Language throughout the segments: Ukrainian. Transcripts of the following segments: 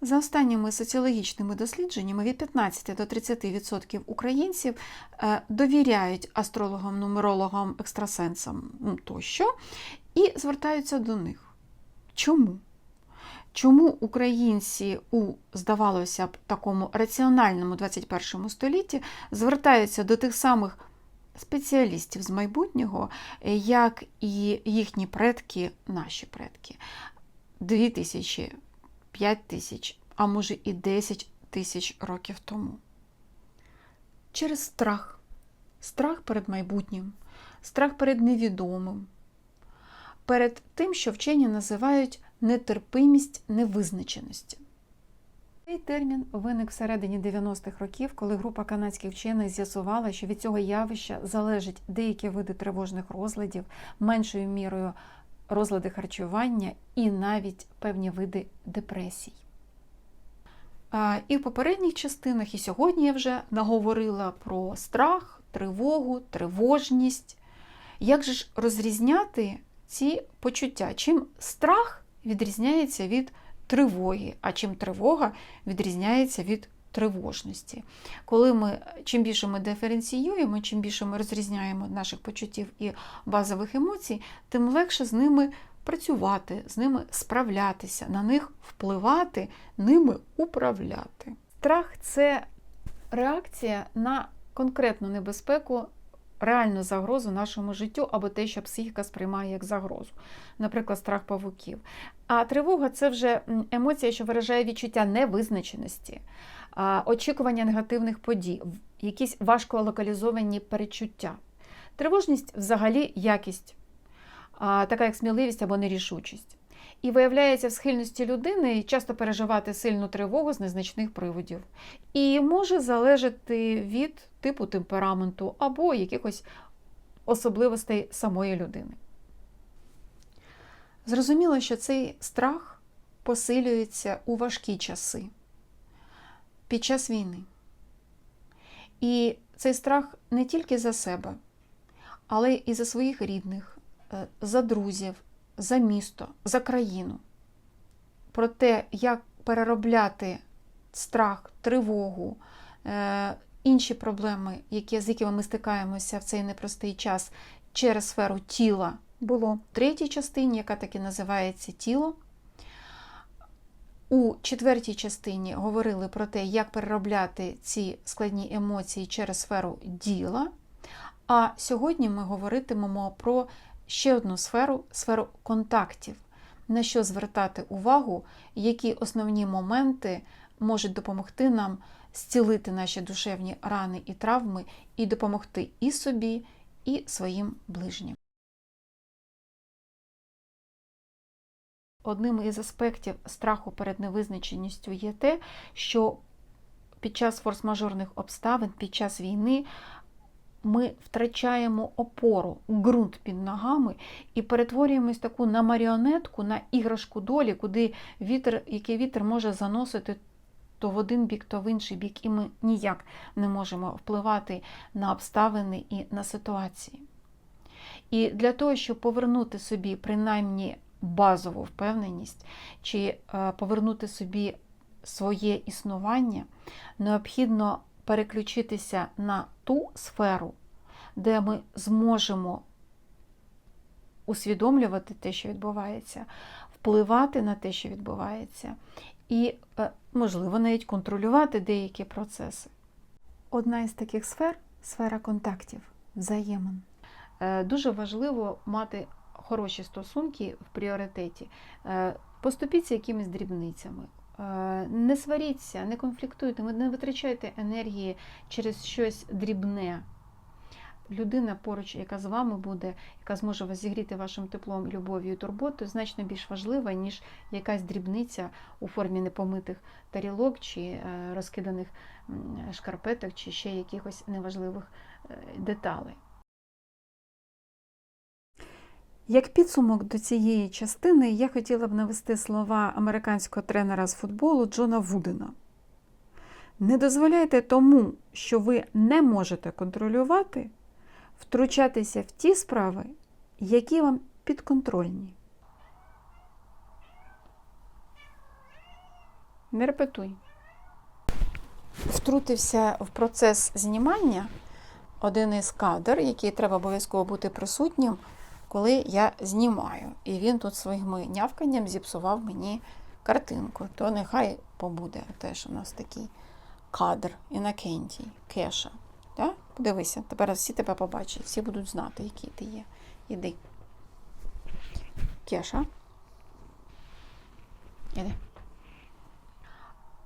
За останніми соціологічними дослідженнями від 15 до 30% українців е, довіряють астрологам, нумерологам, екстрасенсам ну, тощо і звертаються до них. Чому? Чому українці у, здавалося б, такому раціональному 21 столітті звертаються до тих самих спеціалістів з майбутнього, як і їхні предки, наші предки? 2 тисячі 5 тисяч, а може і 10 тисяч років тому. Через страх. Страх перед майбутнім, страх перед невідомим, перед тим, що вчені називають нетерпимість невизначеності. Цей термін виник всередині 90-х років, коли група канадських вчених з'ясувала, що від цього явища залежать деякі види тривожних розладів, меншою мірою розлади харчування і навіть певні види депресій. І в попередніх частинах, і сьогодні я вже наговорила про страх, тривогу, тривожність. Як же ж розрізняти ці почуття? Чим страх відрізняється від тривоги, а чим тривога відрізняється від тривожності. Коли ми чим більше ми диференціюємо, чим більше ми розрізняємо наших почуттів і базових емоцій, тим легше з ними працювати, з ними справлятися, на них впливати, ними управляти. Страх це реакція на конкретну небезпеку. Реальну загрозу нашому життю або те, що психіка сприймає як загрозу, наприклад, страх павуків. А тривога це вже емоція, що виражає відчуття невизначеності, очікування негативних подій, якісь важко локалізовані перечуття. Тривожність взагалі якість, така як сміливість або нерішучість. І виявляється в схильності людини часто переживати сильну тривогу з незначних приводів. І може залежати від типу темпераменту або якихось особливостей самої людини. Зрозуміло, що цей страх посилюється у важкі часи під час війни. І цей страх не тільки за себе, але і за своїх рідних, е, за друзів, за місто, за країну. Про те, як переробляти страх, тривогу, е, інші проблеми, які, з якими ми стикаємося в цей непростий час через сферу тіла, було в третій частині, яка так і називається тіло. У четвертій частині говорили про те, як переробляти ці складні емоції через сферу діла. А сьогодні ми говоритимемо про ще одну сферу сферу контактів, на що звертати увагу, які основні моменти можуть допомогти нам зцілити наші душевні рани і травми, і допомогти і собі, і своїм ближнім. Одним із аспектів страху перед невизначеністю є те, що під час форс-мажорних обставин, під час війни ми втрачаємо опору, ґрунт під ногами і перетворюємось таку на маріонетку, на іграшку долі, куди вітер, який вітер може заносити то в один бік, то в інший бік, і ми ніяк не можемо впливати на обставини і на ситуації. І для того, щоб повернути собі принаймні базову впевненість, чи е, повернути собі своє існування, необхідно переключитися на ту сферу, де ми зможемо усвідомлювати те, що відбувається, впливати на те, що відбувається, і, е, можливо, навіть контролювати деякі процеси. Одна із таких сфер сфера контактів, взаємин. Е, дуже важливо мати хороші стосунки в пріоритеті. Е, поступіться якимись дрібницями. Не сваріться, не конфліктуйте, не витрачайте енергії через щось дрібне. Людина поруч, яка з вами буде, яка зможе вас зігріти вашим теплом, любов'ю і турботою, значно більш важлива, ніж якась дрібниця у формі непомитих тарілок чи розкиданих шкарпеток, чи ще якихось неважливих деталей. Як підсумок до цієї частини я хотіла б навести слова американського тренера з футболу Джона Вудена. Не дозволяйте тому, що ви не можете контролювати, втручатися в ті справи, які вам підконтрольні. Не репетуй. Втрутився в процес знімання один із кадр, який треба обов'язково бути присутнім, коли я знімаю. І він тут своїм нявканням зіпсував мені картинку. То нехай побуде теж у нас такий кадр Інакентій, Кеша. Так? Подивися, тепер всі тебе побачать, всі будуть знати, який ти є. Іди. Кеша. Іди.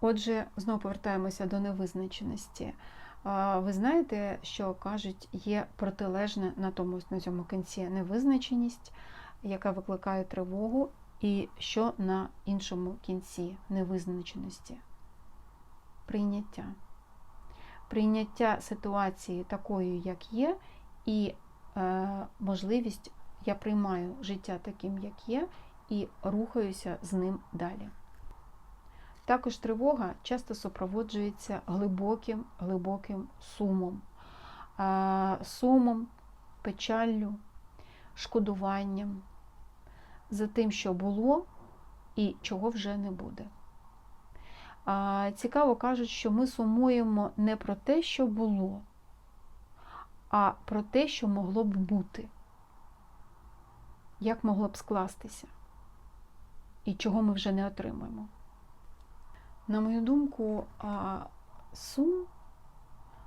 Отже, знову повертаємося до невизначеності. Ви знаєте, що кажуть, є протилежне на тому на цьому кінці невизначеність, яка викликає тривогу, і що на іншому кінці невизначеності? Прийняття. Прийняття ситуації такою, як є, і е, можливість я приймаю життя таким, як є, і рухаюся з ним далі. Також тривога часто супроводжується глибоким, глибоким сумом, сумом, печаллю, шкодуванням за тим, що було і чого вже не буде. Цікаво кажуть, що ми сумуємо не про те, що було, а про те, що могло б бути, як могло б скластися, і чого ми вже не отримаємо. На мою думку, сум,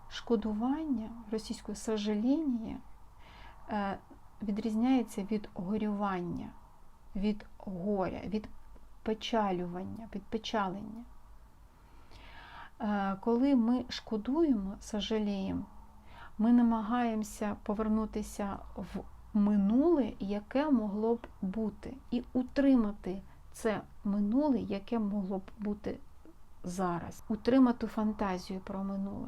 шкодування російською сожаління е, відрізняється від горювання, від горя, від печалювання, від печалення. Е, Коли ми шкодуємо, сожаліємо, ми намагаємося повернутися в минуле, яке могло б бути, і утримати це минуле, яке могло б бути зараз, утримати фантазію про минуле,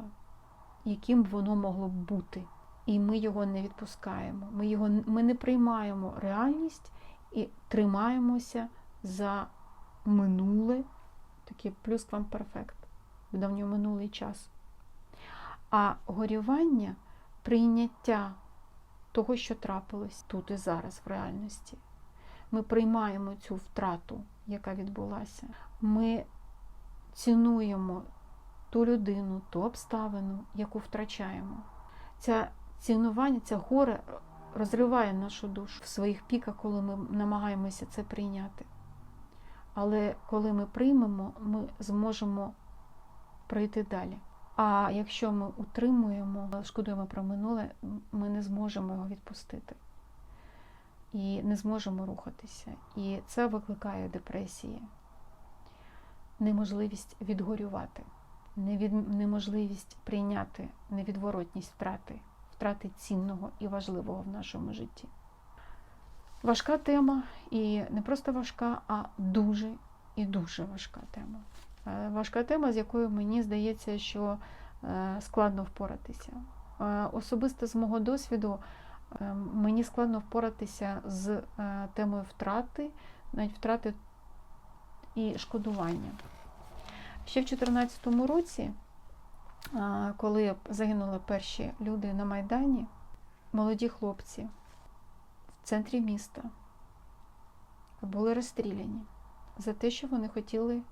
яким б воно могло б бути. І ми його не відпускаємо. Ми, його, ми не приймаємо реальність і тримаємося за минуле, такий плюсквамперфект, в давньоминулий час. А горювання прийняття того, що трапилось тут і зараз в реальності. Ми приймаємо цю втрату, яка відбулася. Ми цінуємо ту людину, ту обставину, яку втрачаємо. Це цінування, це горе розриває нашу душу в своїх піках, коли ми намагаємося це прийняти. Але коли ми приймемо, ми зможемо пройти далі. А якщо ми утримуємо, шкодуємо про минуле, ми не зможемо його відпустити і не зможемо рухатися. І це викликає депресії, неможливість відгорювати, неможливість прийняти невідворотність втрати, втрати цінного і важливого в нашому житті. Важка тема, і не просто важка, а дуже і дуже важка тема. Е, Важка тема, з якою мені здається, що е, складно впоратися. Е, Особисто з мого досвіду мені складно впоратися з темою втрати, навіть втрати і шкодування. Ще в 2014 році, коли загинули перші люди на Майдані, молоді хлопці в центрі міста були розстріляні за те, що вони хотіли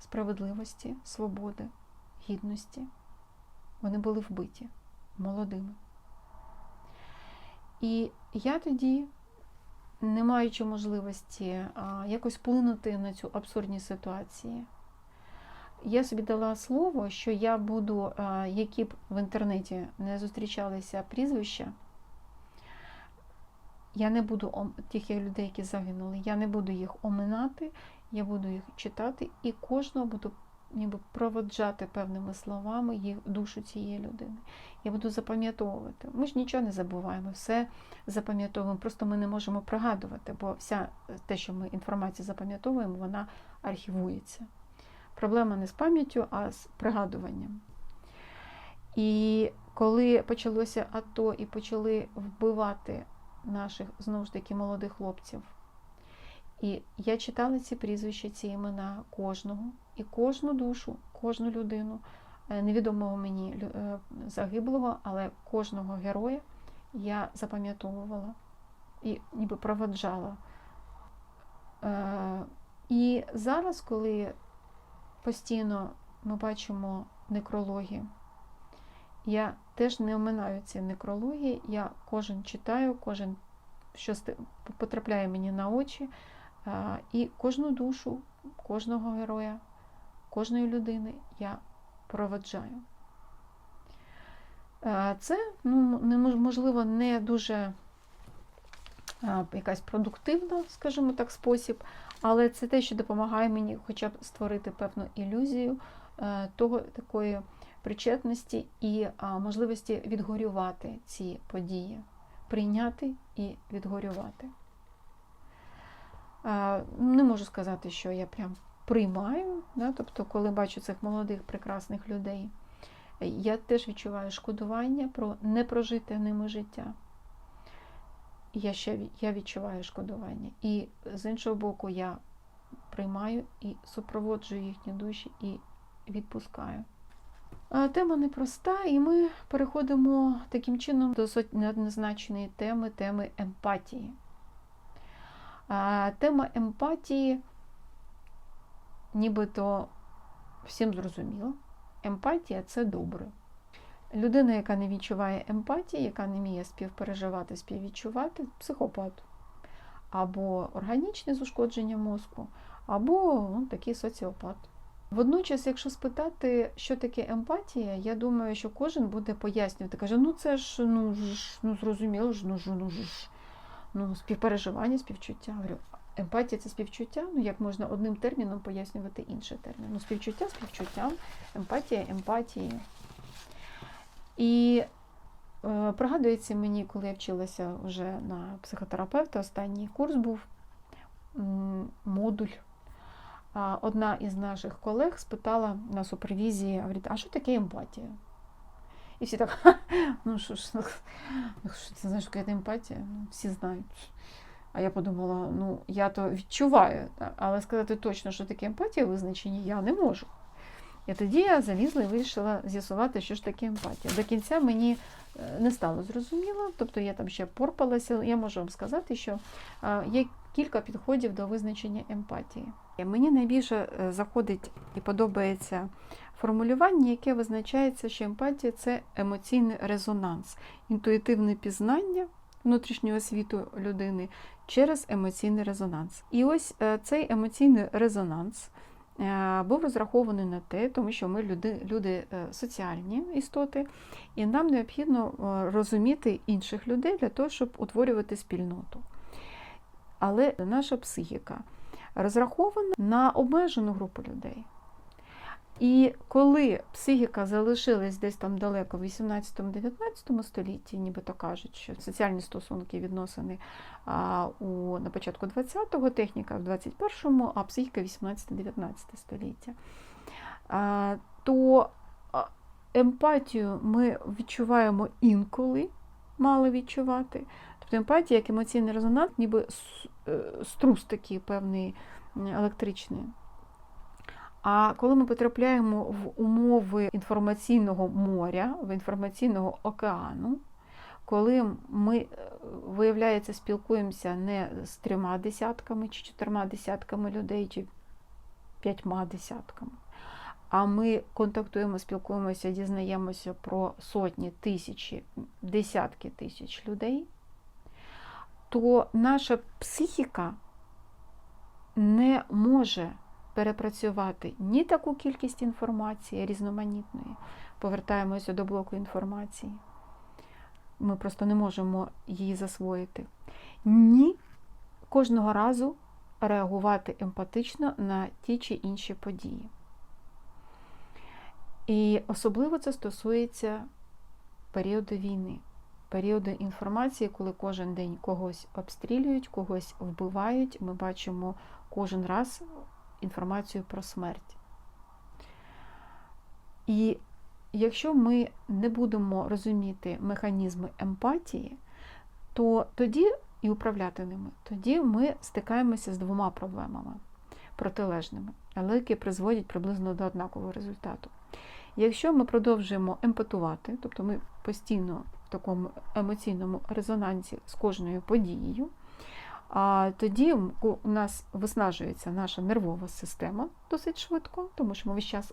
справедливості, свободи, гідності. Вони були вбиті молодими. І я тоді, не маючи можливості якось вплинути на цю абсурдні ситуації, я собі дала слово, що я буду, які б в інтернеті не зустрічалися прізвища, я не буду тих людей, які загинули, я не буду їх оминати, я буду їх читати і кожного буду ніби проводжати певними словами їх душу цієї людини. Я буду запам'ятовувати. Ми ж нічого не забуваємо, все запам'ятовуємо. Просто ми не можемо пригадувати, бо вся те, що ми інформацію запам'ятовуємо, вона архівується. Проблема не з пам'яттю, а з пригадуванням. І коли почалося АТО і почали вбивати наших знову ж таки молодих хлопців. І я читала ці прізвища, ці імена кожного, і кожну душу, кожну людину, е, невідомого мені е, загиблого, але кожного героя я запам'ятовувала і ніби проводжала. Е, І зараз, коли постійно ми бачимо некрологи. Я теж не оминаю ці некрологи. Я кожен читаю, кожен що потрапляє мені на очі, і кожну душу, кожного героя, кожної людини я проводжаю. Це, ну, можливо, не дуже якась продуктивна, скажімо так, спосіб, але це те, що допомагає мені хоча б створити певну ілюзію е, того, такої причетності і можливості відгорювати ці події, прийняти і відгорювати. Е, Не можу сказати, що я прям приймаю, да? тобто, коли бачу цих молодих прекрасних людей, я теж відчуваю шкодування про непрожите ними життя. Я ще я відчуваю шкодування. І з іншого боку, я приймаю і супроводжую їхні душі і відпускаю. Тема непроста, і ми переходимо таким чином до неоднозначної теми теми емпатії. Тема емпатії, нібито всім зрозуміло. Емпатія це добре. Людина, яка не відчуває емпатії, яка не вміє співпереживати, співвідчувати, психопат. Або органічне зушкодження мозку, або ну, такий соціопат. Водночас, якщо спитати, що таке емпатія, я думаю, що кожен буде пояснювати. Каже, ну це ж ну, ж, ну зрозуміло ж, ну ж, ну ж, ну, співпереживання, співчуття. Говорю, емпатія це співчуття. Ну як можна одним терміном пояснювати інший термін? Ну, співчуття співчуттям, емпатія емпатією. І е, пригадується мені, коли я вчилася вже на психотерапевта, останній курс був модуль. Одна із наших колег спитала на супервізії, говорить, а що таке емпатія? І всі так, ну що ж, ну, що ти знаєш, яка це емпатія? Ну, Всі знають. А я подумала, ну я то відчуваю, але сказати точно, що таке емпатія визначені, я не можу. І тоді я залізла і вирішила з'ясувати, що ж таке емпатія. До кінця мені е, не стало зрозуміло, тобто я там ще порпалася. Я можу вам сказати, що є кілька підходів до визначення емпатії. Мені найбільше е, заходить і подобається формулювання, яке визначається, що емпатія це емоційний резонанс, інтуїтивне пізнання внутрішнього світу людини через емоційний резонанс. І ось е, цей емоційний резонанс е, був розрахований на те, тому що ми люди, люди е, соціальні істоти, і нам необхідно розуміти інших людей для того, щоб утворювати спільноту. Але наша психіка розрахована на обмежену групу людей. І коли психіка залишилась десь там далеко в 18-19 столітті, нібито кажуть, що соціальні стосунки відносини а, у, на початку 20-го, техніка в 21-му, а психіка 18-19 століття, а, то емпатію ми відчуваємо інколи, мали відчувати. Тобто емпатія як емоційний резонанс, ніби е, струс такий певний електричний. А коли ми потрапляємо в умови інформаційного моря, в інформаційного океану, коли ми, е, виявляється, спілкуємося не з трьома десятками чи чотирма десятками людей, чи п'ятьма десятками, а ми контактуємо, спілкуємося, дізнаємося про сотні, тисячі, десятки тисяч людей, то наша психіка не може перепрацювати ні таку кількість інформації різноманітної. Повертаємося до блоку інформації. Ми просто не можемо її засвоїти. Ні кожного разу реагувати емпатично на ті чи інші події. І особливо це стосується періоду війни, періоду інформації, коли кожен день когось обстрілюють, когось вбивають. Ми бачимо кожен раз інформацію про смерть. І якщо ми не будемо розуміти механізми емпатії, то тоді і управляти ними, тоді ми стикаємося з двома проблемами протилежними, але які призводять приблизно до однакового результату. Якщо ми продовжуємо емпатувати, тобто ми постійно в такому емоційному резонансі з кожною подією, тоді у нас виснажується наша нервова система досить швидко, тому що ми весь час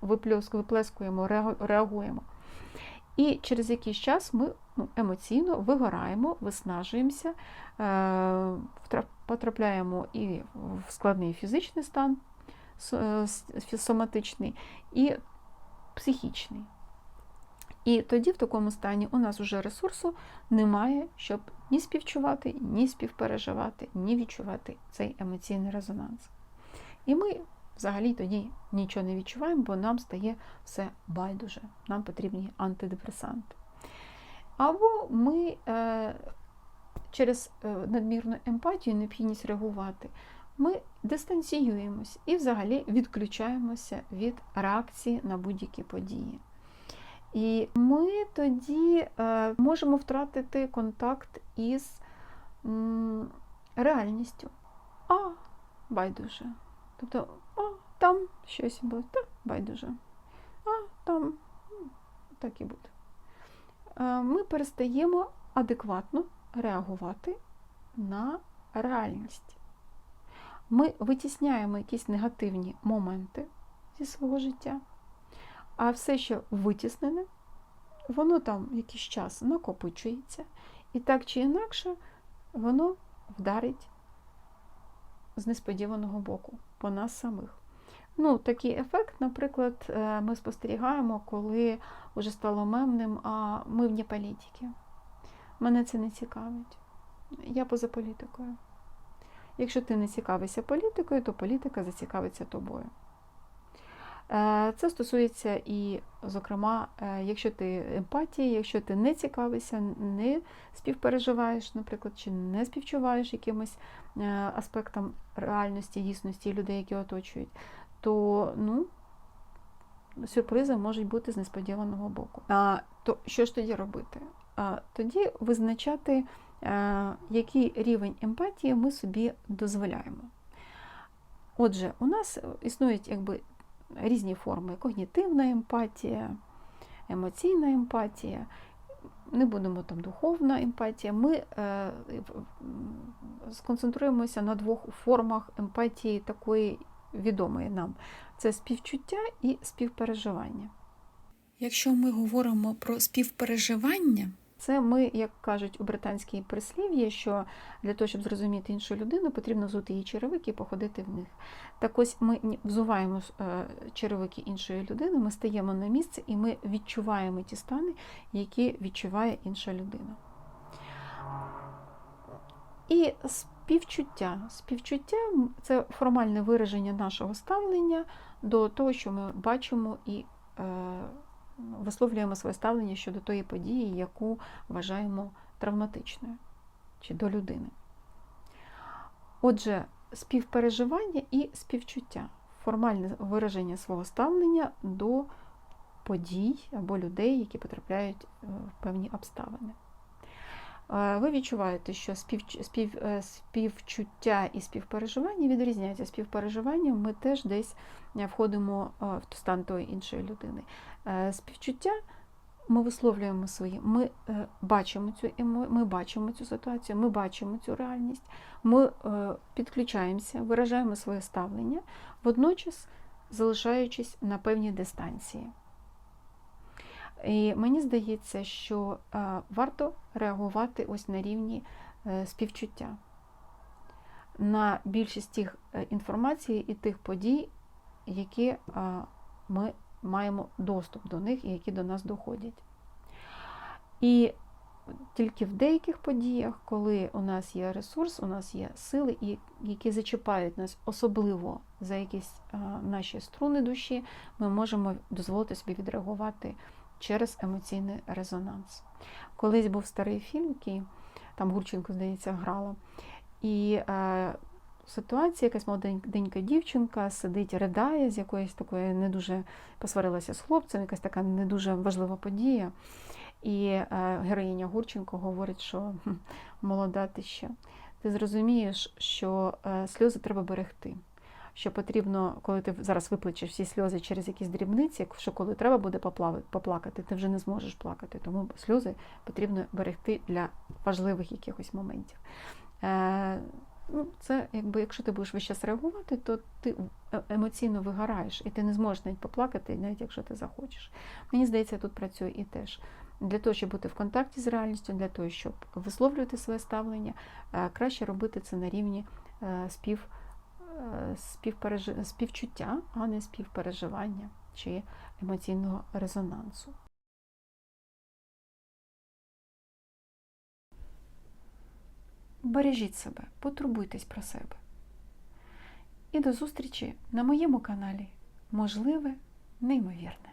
виплескуємо, реагуємо. І через якийсь час ми ну, емоційно вигораємо, виснажуємося, е, потрапляємо і в складний фізичний стан е, соматичний, і психічний. І тоді в такому стані у нас вже ресурсу немає, щоб ні співчувати, ні співпереживати, ні відчувати цей емоційний резонанс. І ми взагалі тоді нічого не відчуваємо, бо нам стає все байдуже. Нам потрібні антидепресанти. Або ми е, через е, надмірну емпатію, необхідність реагувати, ми дистанціюємось і взагалі відключаємося від реакції на будь-які події. І ми тоді е, можемо втратити контакт із реальністю. А, байдуже. Тобто, а, там щось буде, та байдуже. А, там так і буде. Е, Ми перестаємо адекватно реагувати на реальність. Ми витісняємо якісь негативні моменти зі свого життя. А все, що витіснене, воно там якийсь час накопичується, і так чи інакше воно вдарить з несподіваного боку по нас самих. Ну, Такий ефект, наприклад, е, ми спостерігаємо, коли вже стало мемним, а ми вне політики. Мене це не цікавить. Я поза політикою. Якщо ти не цікавишся політикою, то політика зацікавиться тобою. Е, Це стосується і, зокрема, е, якщо ти емпатія, якщо ти не цікавишся, не співпереживаєш, наприклад, чи не співчуваєш якимось е, аспектам реальності, дійсності людей, які оточують, то ну, сюрпризи можуть бути з несподіваного боку. А, То що ж тоді робити? А, Тоді визначати, е, який рівень емпатії ми собі дозволяємо. Отже, у нас існують якби різні форми: когнітивна емпатія, емоційна емпатія. Не будемо там духовна емпатія. Ми е, сконцентруємося на двох формах емпатії такої відомої нам: це співчуття і співпереживання. Якщо ми говоримо про співпереживання, Це ми, як кажуть у британській прислів'ї, що для того, щоб зрозуміти іншу людину, потрібно взути її черевики і походити в них. Так ось ми взуваємо е, черевики іншої людини, ми стаємо на місце і ми відчуваємо ті стани, які відчуває інша людина. І співчуття. Співчуття це формальне вираження нашого ставлення до того, що ми бачимо і е, висловлюємо своє ставлення щодо тої події, яку вважаємо травматичною чи до людини. Отже, співпереживання і співчуття формальне вираження свого ставлення до подій або людей, які потрапляють е, в певні обставини. Е, Ви відчуваєте, що е, співчуття і співпереживання відрізняються. Співпереживанням ми теж десь входимо в стан тої іншої людини. Е, Співчуття ми висловлюємо свої, ми е, бачимо цю емо, ми бачимо цю ситуацію, ми бачимо цю реальність, ми е, підключаємося, виражаємо своє ставлення, водночас залишаючись на певній дистанції. І мені здається, що варто реагувати ось на рівні співчуття на більшість тих інформації і тих подій, які ми маємо доступ до них і які до нас доходять. І тільки в деяких подіях, коли у нас є ресурс, у нас є сили, які зачіпають нас особливо за якісь а, наші струни душі, ми можемо дозволити собі відреагувати через емоційний резонанс. Колись був старий фільм, який там Гурченко, здається, грала. І е, ситуація, якась молоденька дівчинка сидить, ридає з якоїсь такої не дуже посварилася з хлопцем, якась така не дуже важлива подія. І е, героїня Гурченко говорить, що молода ти ще. Ти зрозумієш, що е, сльози треба берегти. Що потрібно, коли ти зараз виплачеш всі сльози через якісь дрібниці, що коли треба буде поплакати, ти вже не зможеш плакати. Тому сльози потрібно берегти для важливих якихось моментів. Ну, це якби, якщо ти будеш весь час реагувати, то ти е- емоційно вигораєш, і ти не зможеш навіть поплакати, навіть якщо ти захочеш. Мені здається, тут працює і теж. Для того, щоб бути в контакті з реальністю, для того, щоб висловлювати своє ставлення, е, краще робити це на рівні е, спів, співпережи- співчуття, а не співпереживання чи емоційного резонансу. Бережіть себе, потурбуйтесь про себе. І до зустрічі на моєму каналі Можливе неймовірне.